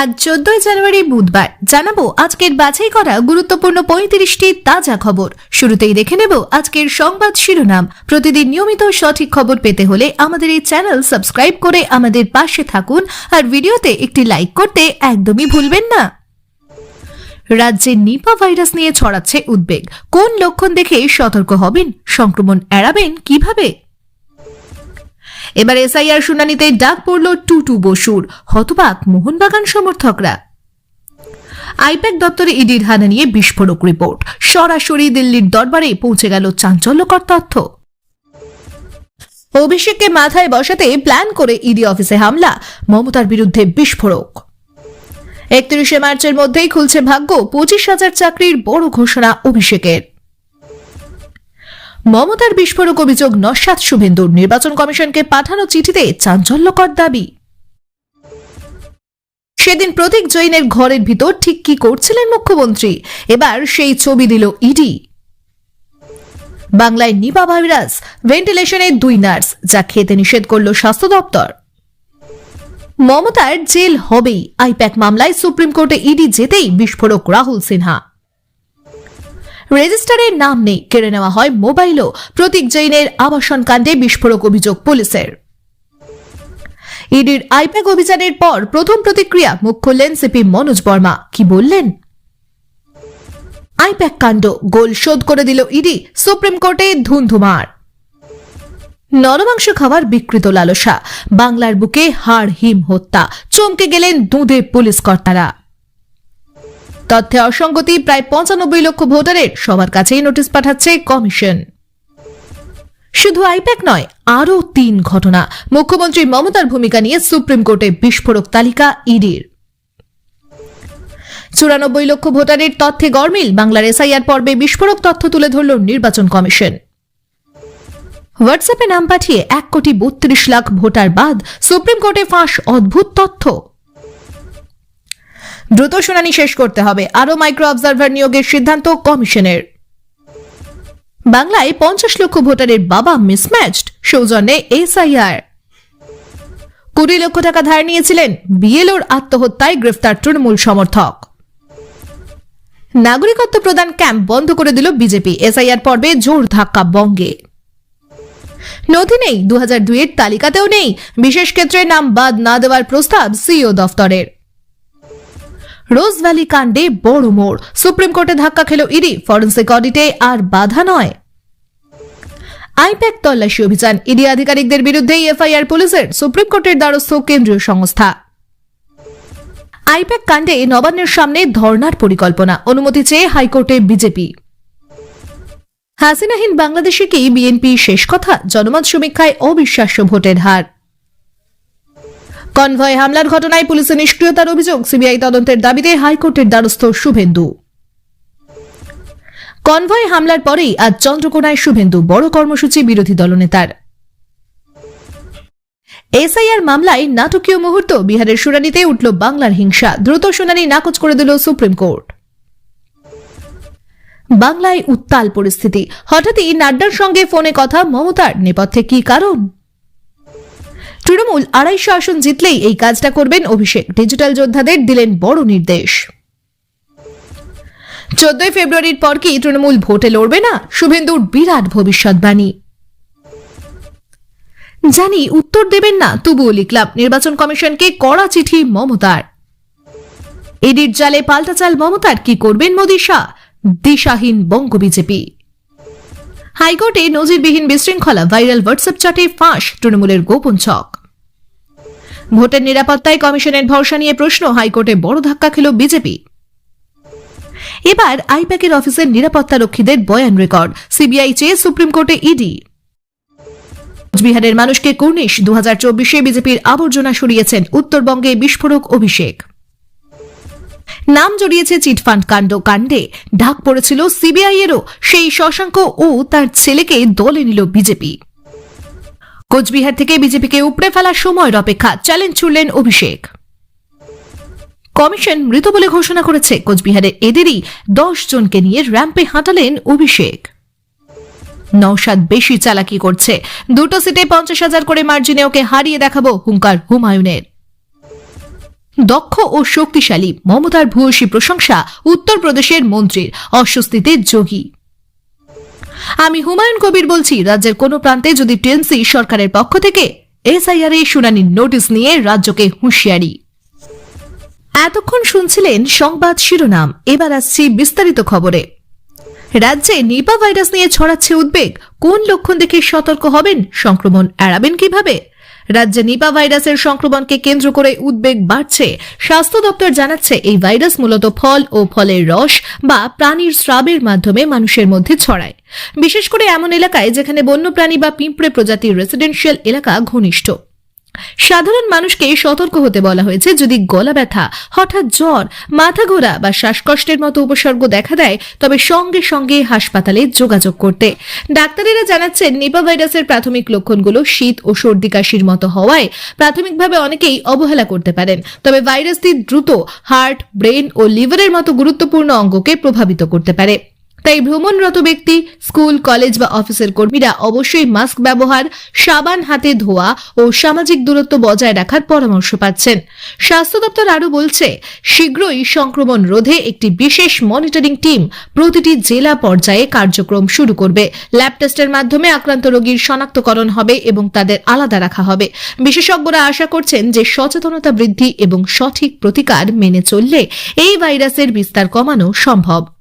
আজ চোদ্দই জানুয়ারি বুধবার। জানাব আজকের বাছাই করা গুরুত্বপূর্ণ পঁয়ত্রিশটি তাজা খবর। শুরুতেই দেখে নেব আজকের সংবাদ শিরোনাম। প্রতিদিন নিয়মিত সঠিক খবর পেতে হলে আমাদের এই চ্যানেল সাবস্ক্রাইব করে আমাদের পাশে থাকুন আর ভিডিওতে একটি লাইক করতে একদমই ভুলবেন না। রাজ্যে নিপা ভাইরাস নিয়ে ছড়াচ্ছে উদ্বেগ। কোন লক্ষণ দেখে সতর্ক হবেন? সংক্রমণ এড়াবেন কীভাবে? এবার এসআইআর শুনানিতে ডাক পড়ল টুটু বসুর। হতবাক মোহনবাগান সমর্থকরা। আইপ্যাক দপ্তরে ইডির হানা নিয়ে বিস্ফোরক রিপোর্ট। সরাসরি দিল্লির দরবারে পৌঁছে গেল চাঞ্চল্যকর তথ্য। অভিষেককে মাথায় বসাতে প্ল্যান করে ইডি অফিসে হামলা। মমতার বিরুদ্ধে বিস্ফোরক। একত্রিশে মার্চের মধ্যেই খুলছে ভাগ্য। পঁচিশ হাজার চাকরির বড় ঘোষণা অভিষেকের। মমতার বিস্ফোরক অভিযোগ নস্বাত শুভেন্দুর। নির্বাচন কমিশনকে পাঠানো চিঠিতে চাঞ্চল্যকর দাবি। সেদিন প্রতীক জৈনের ঘরের ভিতর ঠিক কি করছিলেন মুখ্যমন্ত্রী? এবার সেই ছবি দিল ইডি। বাংলায় নিপা ভাইরাস, ভেন্টিলেশনে দুই নার্স, যা খেতে নিষেধ করল স্বাস্থ্য দপ্তর। মমতার জেল হবেই, আইপ্যাক মামলায় সুপ্রিম কোর্টে ইডি যেতেই বিস্ফোরক রাহুল সিনহা। রেজিস্টারের নাম নেই। কেড়ে নেওয়া হয় মোবাইলও। প্রতীক জৈনের আবাসন কাণ্ডে বিস্ফোরক অভিযোগ পুলিশের। ইডির আইপ্যাক অভিযানের পর প্রথম প্রতিক্রিয়া মুখ খুললেন সিপি মনোজ বর্মা। কি বললেন? আইপ্যাক কাণ্ড গোল শোধ করে দিল ইডি। সুপ্রিম কোর্টে ধুন্ধুমার। নরমাংস খাওয়ার বিকৃত লালসা। বাংলার বুকে হাড় হিম হত্যা। চমকে গেলেন দুধে পুলিশ কর্তারা। তথ্যে অসঙ্গতি, প্রায় পঁচানব্বই লক্ষ ভোটারের সবার কাছেই নোটিশ পাঠাচ্ছে কমিশন। শুধু আইপ্যাক নয়, আরও তিন ঘটনা। মুখ্যমন্ত্রী মমতার ভূমিকা নিয়ে সুপ্রিম কোর্টে বিস্ফোরক তালিকা ইডির। চুরানব্বই লক্ষ ভোটারের তথ্যে গরমিল, বাংলার এসআইআর পর্বে বিস্ফোরক তথ্য তুলে ধরল নির্বাচন কমিশন। হোয়াটসঅ্যাপে নাম পাঠিয়ে এক কোটি বত্রিশ লাখ ভোটার বাদ সুপ্রিম কোর্টে ফাঁস অদ্ভুত তথ্য। দ্রুত শুনানি শেষ করতে হবে। আরও মাইক্রো অবজারভার নিয়োগের সিদ্ধান্ত কমিশনের। বাংলায় পঞ্চাশ লক্ষ ভোটারের বাবা মিসম্যাচড সৌজন্যে এসআইআর। কুড়ি লক্ষ টাকা ধার নিয়েছিলেন বিএলওর আত্মহত্যায় গ্রেফতার তৃণমূল সমর্থক। নাগরিকত্ব প্রদান ক্যাম্প বন্ধ করে দিল বিজেপি। এসআইআর পর্বে জোর ধাক্কা বঙ্গে। নথি নেই দু হাজার দুইয়ের তালিকাতেও নেই। বিশেষ ক্ষেত্রে নাম বাদ না দেওয়ার প্রস্তাব সিইও দফতরের। রোজ ভ্যালি কাণ্ডে বড় মোড়। সুপ্রিম কোর্টে ধাক্কা খেল ইডি। ফরেন্সিক অডিটে আর বাধা নয়। আইপ্যাক তল্লাশি অভিযান। ইডি আধিকারিকদের বিরুদ্ধে এফআইআর পুলিশের। সুপ্রিম কোর্টের দ্বারস্থ কেন্দ্রীয় সংস্থা। আইপ্যাক কাণ্ডে নবান্নের সামনে ধর্নার পরিকল্পনা। অনুমতি চেয়ে হাইকোর্টে বিজেপি। হাসিনাহীন বাংলাদেশে কি বিএনপি শেষ কথা? জনমত সমীক্ষায় অবিশ্বাস্য ভোটের হার। কনভয় হামলার ঘটনায় পুলিশের নিষ্ক্রিয়তার অভিযোগ সিবিআই তদন্তের দাবিতে হাইকোর্টের দ্বারস্থ শুভেন্দু। কনভয় হামলার পরেই আজ চন্দ্রকোনায় শুভেন্দু, বড় কর্মসূচি বিরোধী দলনেতার। এসআইআর মামলায় নাটকীয় মুহূর্ত বিহারের শুনানিতে উঠল বাংলার হিংসা, দ্রুত শুনানি নাকচ করে দিল সুপ্রিম কোর্ট। বাংলায় উত্তাল পরিস্থিতি, হঠাৎই নাড্ডার সঙ্গে ফোনে কথা, মমতার নেপথ্যে কি কারণ? তৃণমূল আড়াইশো আসন জিতলেই এই কাজটা করবেন অভিষেক। ডিজিটাল যোদ্ধাদের দিলেন বড় নির্দেশ। চোদ্দই ফেব্রুয়ারির পর কি তৃণমূল ভোটে লড়বে না? শুভেন্দুর বিরাট ভবিষ্যৎবাণী জানি উত্তর দেবেন না তবুও লিখলাম নির্বাচন কমিশনকে কড়া চিঠি মমতার। এডির জালে পাল্টাচাল মমতার কি করবেন মোদী শাহ? দিশাহীন বঙ্গ বিজেপি। হাইকোর্টে নজিরবিহীন বিশৃঙ্খলা, ভাইরাল হোয়াটসঅ্যাপ চ্যাটে ফাঁস তৃণমূলের গোপন ছক। ভোটের নিরাপত্তায় কমিশনের ভরসা নিয়ে প্রশ্ন, হাইকোর্টে বড় ধাক্কা খেল বিজেপি। এবার আইপ্যাকের অফিসের নিরাপত্তা রক্ষীদের বয়ান রেকর্ড, সিবিআই চেয়ে সুপ্রিম কোর্টে ইডি। কোচবিহারের মানুষকে কর্নিশ দু বিজেপির আবর্জনা সরিয়েছেন উত্তরবঙ্গে বিস্ফোরক অভিষেক। নাম জড়িয়েছে চিটফান্ড কাণ্ড কাণ্ডে। ঢাক পড়েছিল সিবিআই এরও সেই শশাঙ্ক ও তার ছেলেকে দলে নিল বিজেপি। কোচবিহার থেকে বিজেপিকে উপড়ে ফেলার সময়ের অপেক্ষা চ্যালেঞ্জ ছুড়লেন অভিষেক। কমিশন মৃত বলে ঘোষণা করেছে কোচবিহারের এদেরই দশ জনকে নিয়ে র্যাম্পে হাঁটালেন অভিষেক। নৌসাদ বেশি চালাকি করছে। দুটো সিটে পঞ্চাশ হাজার করে মার্জিনে ওকে হারিয়ে দেখাবো হুঙ্কার হুমায়ুনের। দক্ষ ও শক্তিশালী মমতার ভূয়সী প্রশংসা উত্তরপ্রদেশের মন্ত্রীর অস্বস্তিতে যোগী। আমি হুমায়ুন কবির বলছি, রাজ্যের কোনো প্রান্তে যদি টিএমসি সরকারের পক্ষ থেকে এসআইআর এ শুনানির নোটিশ নিয়ে রাজ্যকে হুঁশিয়ারি। এতক্ষণ শুনছিলেন সংবাদ শিরোনাম, এবার আসছি বিস্তারিত খবরে। রাজ্যে নিপা ভাইরাস নিয়ে ছড়াচ্ছে উদ্বেগ, কোন লক্ষণ দেখে সতর্ক হবেন? সংক্রমণ এড়াবেন কীভাবে? রাজ্যে নিপা ভাইরাসের সংক্রমণকে কেন্দ্র করে উদ্বেগ বাড়ছে। স্বাস্থ্য দপ্তর জানাচ্ছে, এই ভাইরাস মূলত ফল ও ফলের রস বা প্রাণীর স্রাবের মাধ্যমে মানুষের মধ্যে ছড়ায়। বিশেষ করে এমন এলাকায় যেখানে বন্যপ্রাণী বা পিঁপড়ে প্রজাতির রেসিডেন্সিয়াল এলাকা ঘনিষ্ঠ। সাধারণ মানুষকে সতর্ক হতে বলা হয়েছে, যদি গলা ব্যথা, হঠাৎ জ্বর, মাথা ঘোরা বা শ্বাসকষ্টের মতো উপসর্গ দেখা দেয়, তবে সঙ্গে সঙ্গে হাসপাতালে যোগাযোগ করতে। ডাক্তারেরা জানাচ্ছেন, নিপা ভাইরাসের প্রাথমিক লক্ষণগুলো শীত ও সর্দি কাশির মতো হওয়ায় প্রাথমিকভাবে অনেকেই অবহেলা করতে পারেন। তবে ভাইরাসটি দ্রুত হার্ট, ব্রেন ও লিভারের মতো গুরুত্বপূর্ণ অঙ্গকে প্রভাবিত করতে পারে। তাই ভ্রমণরত ব্যক্তি, স্কুল, কলেজ বা অফিসের কর্মীরা অবশ্যই মাস্ক ব্যবহার, সাবান হাতে ধোয়া ও সামাজিক দূরত্ব বজায় রাখার পরামর্শ পাচ্ছেন। স্বাস্থ্য দপ্তর আরও বলছে, শীঘ্রই সংক্রমণ রোধে একটি বিশেষ মনিটরিং টিম প্রতিটি জেলা পর্যায়ে কার্যক্রম শুরু করবে। ল্যাব টেস্টের মাধ্যমে আক্রান্ত রোগীর শনাক্তকরণ হবে এবং তাদের আলাদা রাখা হবে। বিশেষজ্ঞরা আশা করছেন যে সচেতনতা বৃদ্ধি এবং সঠিক প্রতিকার মেনে চললে এই ভাইরাসের বিস্তার কমানো সম্ভব।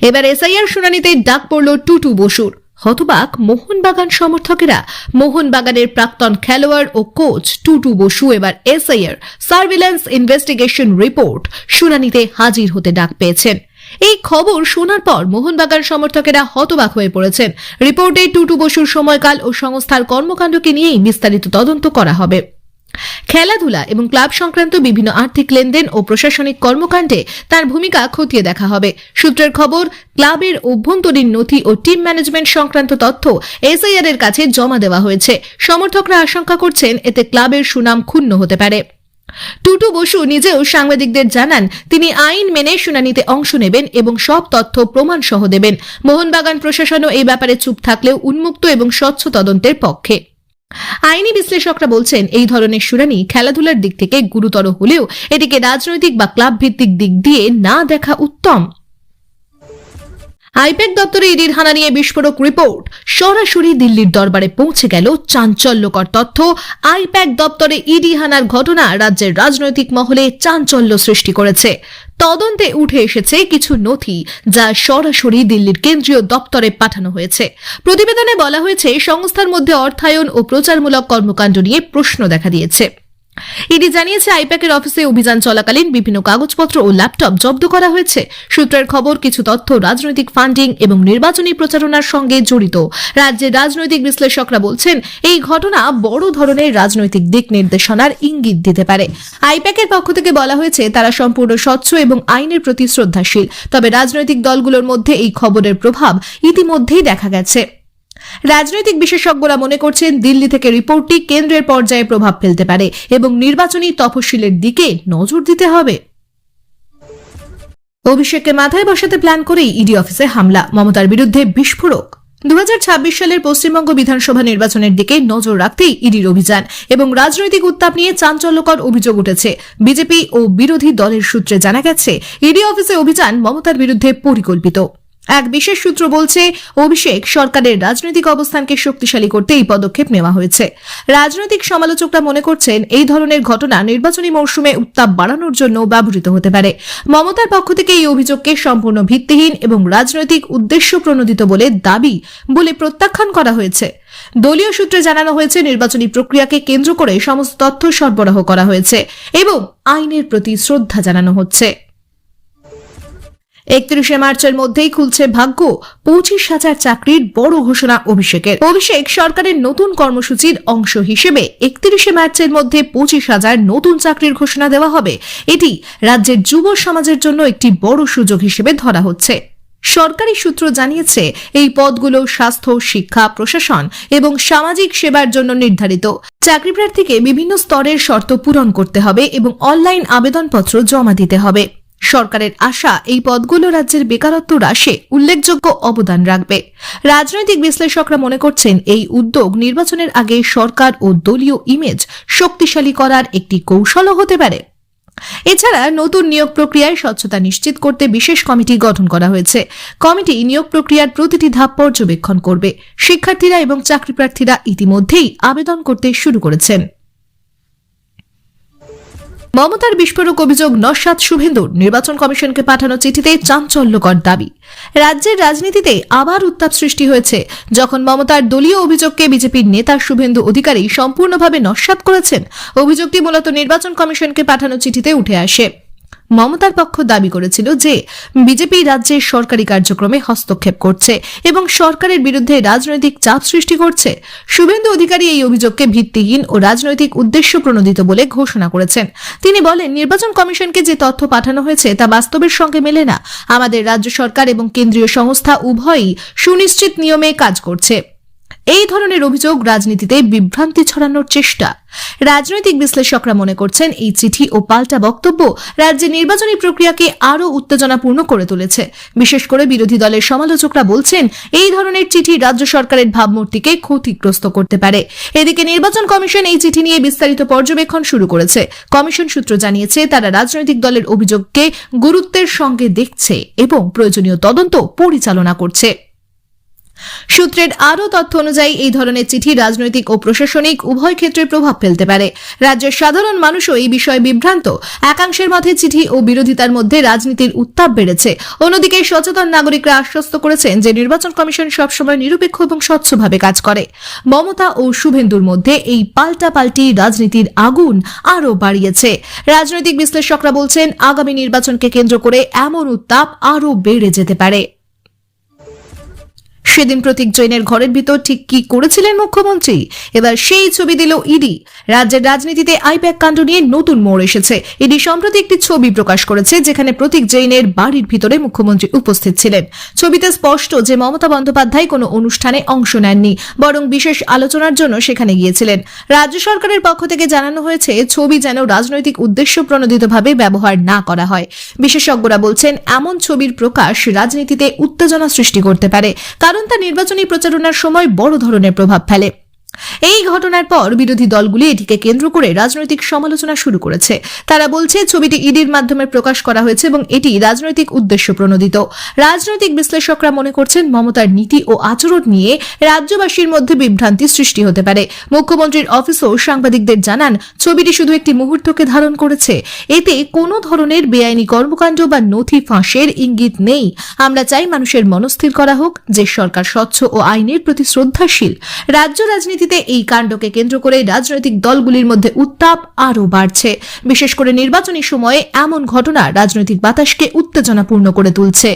এবার এসআইআর শুনানিতে ডাক পড়ল টুটু বসুর। হতবাক মোহনবাগান সমর্থকেরা। মোহনবাগানের প্রাক্তন খেলোয়াড় ও কোচ টুটু বসু এবার এসআইআর সার্ভিল্যান্স ইনভেস্টিগেশন রিপোর্ট শুনানিতে হাজির হতে ডাক পেয়েছেন। এই খবর শোনার পর মোহনবাগান সমর্থকেরা হতবাক হয়ে পড়েছেন। রিপোর্টে টুটু বসুর সময়কাল ও সংস্থার কর্মকাণ্ডকে নিয়েই বিস্তারিত তদন্ত করা হবে। খেলাধুলা এবং ক্লাব সংক্রান্ত বিভিন্ন আর্থিক লেনদেন ও প্রশাসনিক কর্মকাণ্ডে তার ভূমিকা খতিয়ে দেখা হবে। সূত্রের খবর, ক্লাবের অভ্যন্তরীণ নথি ও টিম ম্যানেজমেন্ট সংক্রান্ত তথ্য এসআইআর এর কাছে জমা দেওয়া হয়েছে। সমর্থকরা আশঙ্কা করছেন, এতে ক্লাবের সুনাম ক্ষুণ্ণ হতে পারে। টুটু বসু নিজেও সাংবাদিকদের জানান, তিনি আইন মেনে শুনানিতে অংশ নেবেন এবং সব তথ্য প্রমাণ সহ দেবেন। মোহনবাগান প্রশাসনও এই ব্যাপারে চুপ থাকলেও উন্মুক্ত এবং স্বচ্ছ তদন্তের পক্ষে। আইনি বিশ্লেষকরা বলছেন, এই ধরনের শুনানি খেলাধুলার দিক থেকে গুরুতর হলেও এটিকে রাজনৈতিক বা ক্লাব ভিত্তিক দিক দিয়ে না দেখা উত্তম। আইপ্যাক দপ্তরে ইডির হানা নিয়ে বিস্ফোরক রিপোর্ট। সরাসরি দিল্লির দরবারে পৌঁছে গেল চাঞ্চল্যকর তথ্য। আইপ্যাক দপ্তরে ইডি হানার ঘটনা রাজ্যের রাজনৈতিক মহলে চাঞ্চল্য সৃষ্টি করেছে। তদন্তে উঠে এসেছে কিছু নথি যা সরাসরি দিল্লির কেন্দ্রীয় দপ্তরে পাঠানো হয়েছে। প্রতিবেদনে বলা হয়েছে, সংস্থার মধ্যে অর্থায়ন ও প্রচারমূলক কর্মকাণ্ড নিয়ে প্রশ্ন দেখা দিয়েছে। ইডি জানিয়েছে, আইপ্যাকের অফিসে অভিযান চলাকালীন বিভিন্ন কাগজপত্র ও ল্যাপটপ জব্দ করা হয়েছে। সূত্রের খবর, কিছু তথ্য রাজনৈতিক ফান্ডিং এবং নির্বাচনী প্রচারণার সঙ্গে জড়িত। রাজ্যের রাজনৈতিক বিশ্লেষকরা বলছেন, এই ঘটনা বড় ধরনের রাজনৈতিক দিক নির্দেশনার ইঙ্গিত দিতে পারে। আইপ্যাকের পক্ষ থেকে বলা হয়েছে, তারা সম্পূর্ণ স্বচ্ছ এবং আইনের প্রতি শ্রদ্ধাশীল। তবে রাজনৈতিক দলগুলোর মধ্যে এই খবরের প্রভাব ইতিমধ্যেই দেখা গেছে। রাজনৈতিক বিশেষজ্ঞরা মনে করছেন দিল্লি থেকে রিপোর্টটি কেন্দ্রের পর্যায়ে প্রভাব ফেলতে পারে এবং নির্বাচনী তফসিলের দিকে নজর দিতে হবে। অভিষেককে মাথায় বসাতে প্ল্যান করেই ইডি অফিসে হামলা, মমতার বিরুদ্ধে বিস্ফোরক। দু হাজার ছাব্বিশ সালের পশ্চিমবঙ্গ বিধানসভা নির্বাচনের দিকে নজর রাখতেই ইডির অভিযান এবং রাজনৈতিক উত্তাপ নিয়ে চাঞ্চল্যকর অভিযোগ উঠেছে। বিজেপি ও বিরোধী দলের সূত্রে জানা গেছে, ইডি অফিসে অভিযান মমতার বিরুদ্ধে পরিকল্পিত। এক বিশেষ সূত্র বলছে, অভিষেক সরকারের রাজনৈতিক অবস্থানকে শক্তিশালী করতে এই পদক্ষেপ নেওয়া হয়েছে। রাজনৈতিক সমালোচকরা মনে করছেন, এই ধরনের ঘটনা নির্বাচনী মৌসুমে উত্তাপ বাড়ানোর জন্য ব্যবহৃত হতে পারে। মমতার পক্ষ থেকে এই অভিযোগকে সম্পূর্ণ ভিত্তিহীন এবং রাজনৈতিক উদ্দেশ্য প্রণোদিত বলে দাবি বলে প্রত্যাখ্যান করা হয়েছে। দলীয় সূত্রে জানানো হয়েছে, নির্বাচনী প্রক্রিয়াকে কেন্দ্র করে সমস্ত তথ্য সরবরাহ করা হয়েছে এবং আইনের প্রতি শ্রদ্ধা জানানো হচ্ছে। একত্রিশে মার্চের মধ্যেই খুলছে ভাগ্য, পঁচিশ হাজার চাকরির বড় ঘোষণা অভিষেকের। অভিষেক সরকারের নতুন কর্মসূচির অংশ হিসেবে একত্রিশে মার্চের মধ্যে পঁচিশ হাজার নতুন চাকরির ঘোষণা দেওয়া হবে। এটি রাজ্যের যুব সমাজের জন্য একটি বড় সুযোগ হিসেবে ধরা হচ্ছে। সরকারি সূত্র জানিয়েছে, এই পদগুলো স্বাস্থ্য, শিক্ষা, প্রশাসন এবং সামাজিক সেবার জন্য নির্ধারিত। চাকরি প্রার্থীকে বিভিন্ন স্তরের শর্ত পূরণ করতে হবে এবং অনলাইন আবেদনপত্র জমা দিতে হবে। সরকারের আশা এই পদগুলো রাজ্যের বেকারত্ব হ্রাসে উল্লেখযোগ্য অবদান রাখবে। রাজনৈতিক বিশ্লেষকরা মনে করছেন এই উদ্যোগ নির্বাচনের আগে সরকার ও দলীয় ইমেজ শক্তিশালী করার একটি কৌশলও হতে পারে। এছাড়া নতুন নিয়োগ প্রক্রিয়ায় স্বচ্ছতা নিশ্চিত করতে বিশেষ কমিটি গঠন করা হয়েছে। কমিটি নিয়োগ প্রক্রিয়ার প্রতিটি ধাপ পর্যবেক্ষণ করবে। শিক্ষার্থীরা এবং চাকরিপ্রার্থীরা ইতিমধ্যেই আবেদন করতে শুরু করেছেন। মমতার বিস্ফোরক অভিযোগ নস্বাদ শুভেন্দুর। নির্বাচন কমিশনকে পাঠানো চিঠিতে চাঞ্চল্যকর দাবি। রাজ্যের রাজনীতিতে আবার উত্তাপ সৃষ্টি হয়েছে। যখন মমতার দলীয় অভিযোগকে বিজেপির নেতা শুভেন্দু অধিকারী সম্পূর্ণভাবে নস্বাদ করেছেন, অভিযোগটি মূলত নির্বাচন কমিশনকে পাঠানো চিঠিতে উঠে আসে। মমতার পক্ষ দাবি করেছিল যে, বিজেপি রাজ্যের সরকারি কার্যক্রমে হস্তক্ষেপ করছে এবং সরকারের বিরুদ্ধে রাজনৈতিক চাপ সৃষ্টি করছে। শুভেন্দু অধিকারী এই অভিযোগকে ভিত্তিহীন ও রাজনৈতিক উদ্দেশ্য প্রণোদিত বলে ঘোষণা করেছেন। তিনি বলেন, নির্বাচন কমিশনকে যে তথ্য পাঠানো হয়েছে তা বাস্তবের সঙ্গে মেলে না। আমাদের রাজ্য সরকার এবং কেন্দ্রীয় সংস্থা উভয়ই সুনিশ্চিত নিয়মে কাজ করছে। এই ধরনের অভিযোগ রাজনীতিতে বিভ্রান্তি ছড়ানোর চেষ্টা। রাজনৈতিক বিশ্লেষকরা মনে করছেন, এই চিঠি ও পাল্টা বক্তব্য রাজ্যে নির্বাচনী প্রক্রিয়াকে আরও উত্তেজনাপূর্ণ করে তুলেছে। বিশেষ করে বিরোধী দলের সমালোচকরা বলছেন, এই ধরনের চিঠি রাজ্য সরকারের ভাবমূর্তিকে ক্ষতিগ্রস্ত করতে পারে। এদিকে নির্বাচন কমিশন এই চিঠি নিয়ে বিস্তারিত পর্যবেক্ষণ শুরু করেছে। কমিশন সূত্র জানিয়েছে, তারা রাজনৈতিক দলের অভিযোগকে গুরুত্বের সঙ্গে দেখছে এবং প্রয়োজনীয় তদন্ত পরিচালনা করছে। সূত্রের আরও তথ্য অনুযায়ী, এই ধরনের চিঠি রাজনৈতিক ও প্রশাসনিক উভয় ক্ষেত্রে প্রভাব ফেলতে পারে। রাজ্যের সাধারণ মানুষও এই বিষয়ে বিভ্রান্ত। একাংশের মধ্যে চিঠি ও বিরোধিতার মধ্যে রাজনীতির উত্তাপ বেড়েছে। অন্যদিকে সচেতন নাগরিকরা আশ্বস্ত করেছেন যে, নির্বাচন কমিশন সবসময় নিরপেক্ষ এবং স্বচ্ছভাবে কাজ করে। মমতা ও শুভেন্দুর মধ্যে এই পাল্টাপাল্টি রাজনীতির আগুন আরও বাড়িয়েছে। রাজনৈতিক বিশ্লেষকরা বলছেন, আগামী নির্বাচনকে কেন্দ্র করে এমন উত্তাপ আরও বেড়ে যেতে পারে। সেদিন প্রতীক জৈনের ঘরের ভিতর ঠিক কি করেছিলেন মুখ্যমন্ত্রী? এবার সেই ছবি দিল ইডি। রাজ্যের রাজনীতিতে আইপ্যাক কাণ্ড নিয়ে নতুন মোড় এসেছে। ইডি সম্প্রতি একটি ছবি প্রকাশ করেছে, যেখানে প্রতীক জৈনের বাড়ির ভিতরে মুখ্যমন্ত্রী উপস্থিত ছিলেন। ছবিতে স্পষ্ট যে মমতা বন্দ্যোপাধ্যায় কোনো অনুষ্ঠানে অংশ নেননি, বরং বিশেষ আলোচনার জন্য সেখানে গিয়েছিলেন। রাজ্য সরকারের পক্ষ থেকে জানানো হয়েছে, ছবি যেন রাজনৈতিক উদ্দেশ্য প্রণোদিতভাবে ব্যবহার না করা হয়। বিশেষজ্ঞরা বলছেন, এমন ছবির প্রকাশ রাজনীতিতে উত্তেজনা সৃষ্টি করতে পারে। কারণ তা নির্বাচনী প্রচারণার সময় বড় ধরনের প্রভাব ফেলে। এই ঘটনার পর বিরোধী দলগুলি এটিকে কেন্দ্র করে রাজনৈতিক সমালোচনা শুরু করেছে। তারা বলছে, ছবিটি ইডির মাধ্যমে প্রকাশ করা হয়েছে এবং এটি রাজনৈতিক উদ্দেশ্য প্রণোদিত। রাজনৈতিক বিশ্লেষকরা মনে করছেন, মমতার নীতি ও আচরণ নিয়ে রাজ্যবাসীর মধ্যে বিভ্রান্তি সৃষ্টি হতে পারে। মুখ্যমন্ত্রীর অফিসও সাংবাদিকদের জানান, ছবিটি শুধু একটি মুহূর্তকে ধারণ করেছে। এতে কোনো ধরনের বেআইনি কর্মকাণ্ড বা নথি ফাঁসের ইঙ্গিত নেই। আমরা চাই মানুষের মনস্থির করা হোক, যে সরকার স্বচ্ছ ও আইনের প্রতি শ্রদ্ধাশীল। রাজ্য রাজনীতিতে এই কাণ্ডকে কেন্দ্র করে রাজনৈতিক দলগুলির মধ্যে উত্তাপ আরও বাড়ছে। বিশেষ করে নির্বাচনী সময়ে এমন ঘটনা রাজনৈতিক বাতাসকে উত্তেজনাপূর্ণ করে তুলছে।